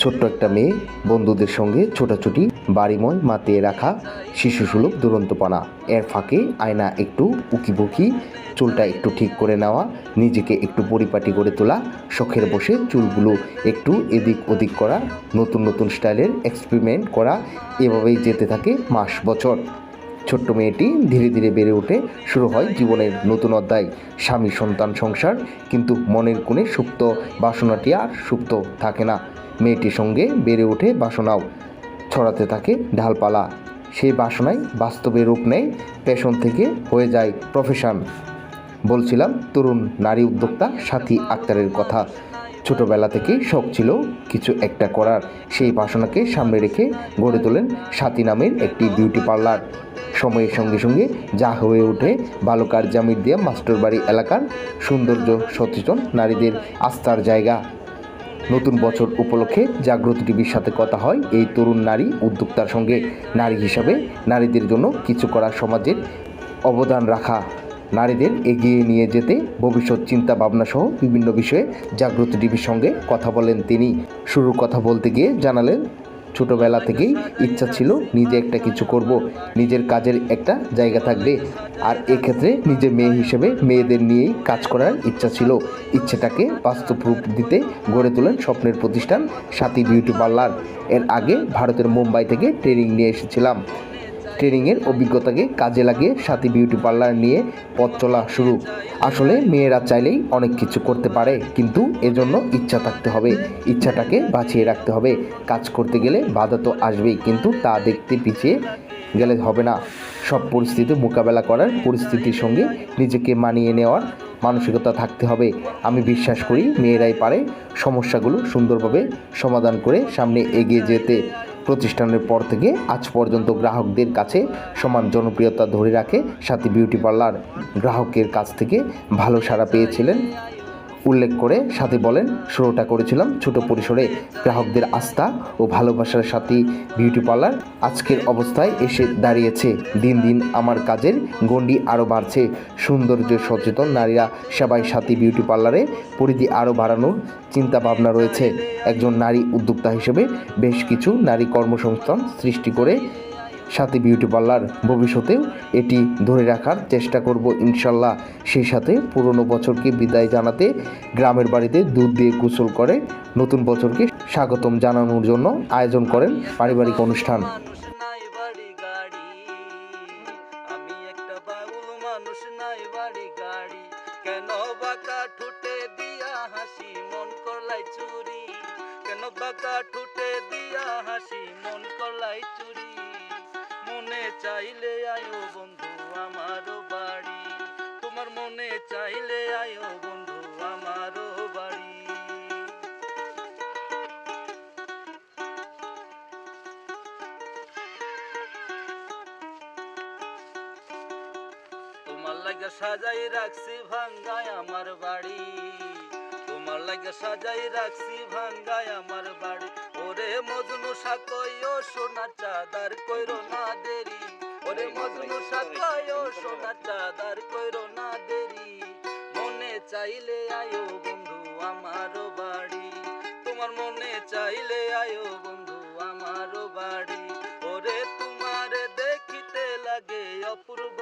ছোট্ট একটা মেয়ে, বন্ধুদের সঙ্গে ছোটাছুটি, বাড়িময় মাতিয়ে রাখা, শিশুসুলভ দুরন্তপনা। এর ফাঁকে আয়না একটু উকিবুকি, চুলটা একটু ঠিক করে নেওয়া, নিজেকে একটু পরিপাটি করে তোলা, শখের বসে চুলগুলো একটু এদিক ওদিক করা, নতুন নতুন স্টাইলের এক্সপেরিমেন্ট করা, এভাবেই যেতে থাকে মাস বছর। ছোট্ট মেয়েটি ধীরে ধীরে বেড়ে ওঠে শুরু হয় জীবনের নতুন অধ্যায় স্বামী সন্তান সংসার, কিন্তু মনের কোণে সুপ্ত বাসনাটি আর সুপ্ত থাকে না। মেয়েটির সঙ্গে বেড়ে ওঠে বাসনাও। ছড়াতে থাকে ঢালপালা। সেই বাসনাই বাস্তবে রূপ নেয় প্যাশন থেকে হয়ে যায় প্রফেশন বলছিলাম, তরুণ নারী উদ্যোক্তা, সাথী আক্তারের কথা। ছোটবেলা থেকেই শখ ছিল কিছু একটা করার। সেই বাসনাকে সামনে রেখে গড়ে তোলেন সাথী নামের একটি বিউটি পার্লার সময়ের সঙ্গে সঙ্গে যা হয়ে ওঠে বালুকার জামির দিয়া মাস্টারবাড়ি এলাকার সৌন্দর্য সচেতন নারীদের আস্থার জায়গা। নতুন বছর উপলক্ষে জাগ্রত টিভির সাথে কথা হয় এই তরুণ নারী উদ্যোক্তার সঙ্গে। নারী হিসাবে নারীদের জন্য কিছু করা সমাজের অবদান রাখা। নারীদের এগিয়ে নিয়ে যেতে ভবিষ্যৎ চিন্তা ভাবনা সহ বিভিন্ন বিষয়ে জাগ্রত টিভির সঙ্গে কথা বলেন তিনি। শুরুর কথা বলতে গিয়ে জানালেন ছোটবেলা থেকেই ইচ্ছা ছিল নিজে একটা কিছু করব, নিজের কাজের একটা জায়গা থাকবে। আর এক্ষেত্রে নিজের মেয়ে হিসেবে মেয়েদের নিয়েই কাজ করার ইচ্ছা ছিল। ইচ্ছেটাকে বাস্তব রূপ দিতে গড়ে তোলেন স্বপ্নের প্রতিষ্ঠান সাথী বিউটি পার্লার। এর আগে ভারতের মুম্বাই থেকে ট্রেনিং নিয়ে এসেছিলাম। ট্রেনিংয়ের অভিজ্ঞতাকে কাজে লাগিয়ে সাথী বিউটি পার্লার নিয়ে পথ চলা শুরু। আসলে মেয়েরা চাইলেই অনেক কিছু করতে পারে, কিন্তু এজন্য ইচ্ছা থাকতে হবে। ইচ্ছাটাকে বাঁচিয়ে রাখতে হবে। কাজ করতে গেলে বাধা তো আসবেই, কিন্তু তা দেখতে পিছিয়ে গেলে হবে না। সব পরিস্থিতি মোকাবেলা করার পরিস্থিতির সঙ্গে নিজেকে মানিয়ে নেওয়ার মানসিকতা থাকতে হবে। আমি বিশ্বাস করি মেয়েরাই পারে সমস্যাগুলো সুন্দরভাবে সমাধান করে সামনে এগিয়ে যেতে। প্রতিষ্ঠানের পর থেকে আজ পর্যন্ত গ্রাহকদের কাছে সমান জনপ্রিয়তা ধরে রাখে সাথী বিউটি পার্লার। গ্রাহকের কাছ থেকে ভালো সাড়া পেয়েছিলেন উল্লেখ করে সাথে বলেন, শুরুটা করেছিলাম ছোট পরিসরে গ্রাহকদের আস্থা ও ভালোবাসার সাথে বিউটি পার্লার। আজকের অবস্থায় এসে দাঁড়িয়েছে। দিন দিন আমার কাজের গণ্ডি আরও বাড়ছে। সৌন্দর্য সচেতন নারীরা সবাই সাথী বিউটি পার্লারে পরিধি আরও বাড়ানোর চিন্তা ভাবনা রয়েছে। একজন নারী উদ্যোক্তা হিসেবে বেশ কিছু নারী কর্মসংস্থান সৃষ্টি করে সাথে বিউটি পার্লার ভবিষ্যতেও এটি ধরে রাখার চেষ্টা করব ইনশাল্লাহ। সেই সাথে পুরনো বছরকে বিদায় জানাতে গ্রামের বাড়িতে দুধ দিয়ে গোসল করে নতুন বছরকে স্বাগতম জানানোর জন্য আয়োজন করেন পারিবারিক অনুষ্ঠান। কেন ঠুটে দিয়া হাসি মন চুরি কেন ঠুটে দিয়া হাসি, মন করলাই চুরি? চাইলে আয়ো বন্ধু, আমারও বাড়ি। তোমার মনে চাইলে আয়ো বন্ধু, আমারও বাড়ি। তোমার লাগে সাজাই রাখছি ভাঙ্গায় আমার বাড়ি। তোমার লাগে সাজাই রাখছি ভাঙ্গায় আমার বাড়ি। মজনু সাকয়ও সোনা চাদার কইরো না দেরি। ওরে মজনু সাকয়ও সোনা চাদার কইরো না দেরি। মনে চাইলে আয়ো বন্ধু আমারও বাড়ি। তোমার মনে চাইলে আয়ো বন্ধু আমারও বাড়ি। ওরে তোমারে দেখিতে লাগে অপূর্ব